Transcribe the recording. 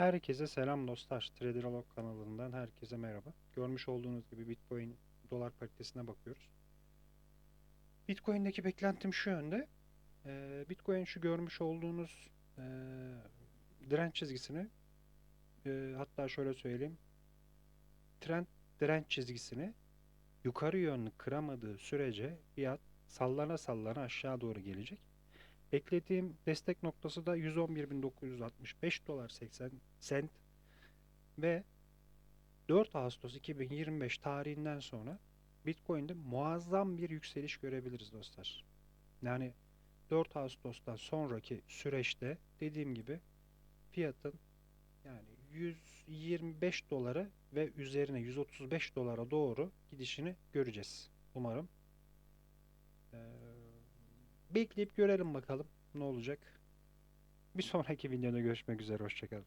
Herkese selam dostlar. Traderalog kanalından herkese merhaba. Görmüş olduğunuz gibi Bitcoin dolar paritesine bakıyoruz. Bitcoin'deki beklentim şu yönde. Ee, Bitcoin şu görmüş olduğunuz ee, direnç çizgisini ee, hatta şöyle söyleyeyim. Trend direnç çizgisini yukarı yönlü kıramadığı sürece fiyat sallana sallana aşağı doğru gelecek. Beklediğim destek noktası da 111.965 dolar 80 sent ve 4 Ağustos 2025 tarihinden sonra Bitcoin'de muazzam bir yükseliş görebiliriz dostlar. Yani 4 Ağustos'tan sonraki süreçte dediğim gibi fiyatın yani 125 dolara ve üzerine 135 dolara doğru gidişini göreceğiz. Umarım. Bekleyip görelim bakalım ne olacak. Bir sonraki videoda görüşmek üzere. Hoşçakalın.